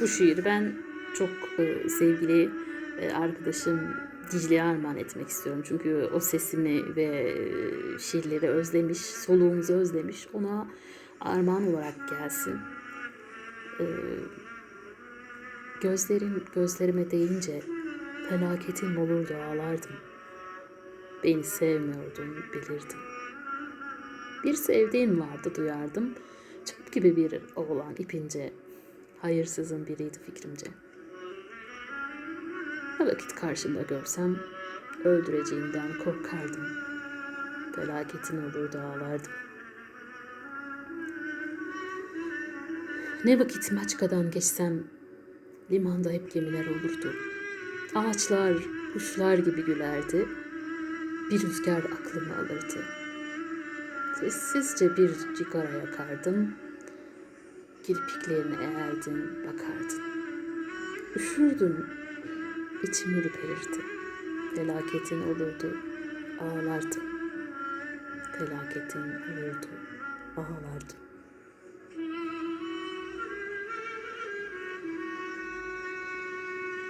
Bu şiiri ben çok e, sevgili e, arkadaşım Dicle'ye armağan etmek istiyorum. Çünkü o sesini ve e, şiirleri özlemiş, soluğumuzu özlemiş. Ona armağan olarak gelsin. E, gözlerin gözlerime değince felaketin olurdu ağlardım. Beni sevmiyordun bilirdim. Bir sevdiğin vardı duyardım. Çöp gibi bir oğlan ipince. Hayırsızın biriydi fikrimce. Ne vakit karşımda görsem öldüreceğimden korkardım. Felaketin olurdu ağlardım. Ne vakit Maçka'dan geçsem limanda hep gemiler olurdu. Ağaçlar, kuşlar gibi gülerdi. Bir rüzgar aklımı alırdı. Sessizce bir cigara yakardım. Kirpiklerini eğerdin, bakardın. Üşürdün, içim ürperirdi. Felaketin olurdu, ağlardım. Felaketin olurdu, ağlardım.